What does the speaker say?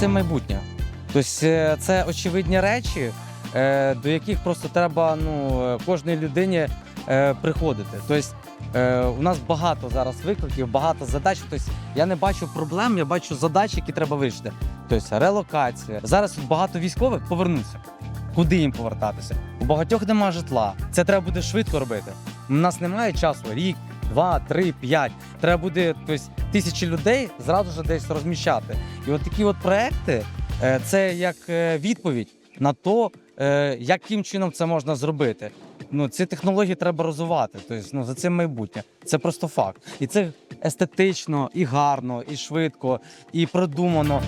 цим майбутнє. Тобто е, це очевидні речі, е, до яких просто треба ну, кожній людині е, приходити. Тобто у нас багато зараз викликів, багато задач. Тобто я не бачу проблем, я бачу задачі, які треба вирішити. Тобто релокація. Зараз багато військових повернуться. Куди їм повертатися? У багатьох немає житла. Це треба буде швидко робити. У нас немає часу рік, два, три, п'ять. Треба буде тобто, тисячі людей зразу ж десь розміщати. І от такі от проекти е, це як е, відповідь на то, е, яким чином це можна зробити. Ну, ці технології треба розвивати. Тобто, ну, за цим майбутнє. Це просто факт. І це естетично, і гарно, і швидко, і продумано.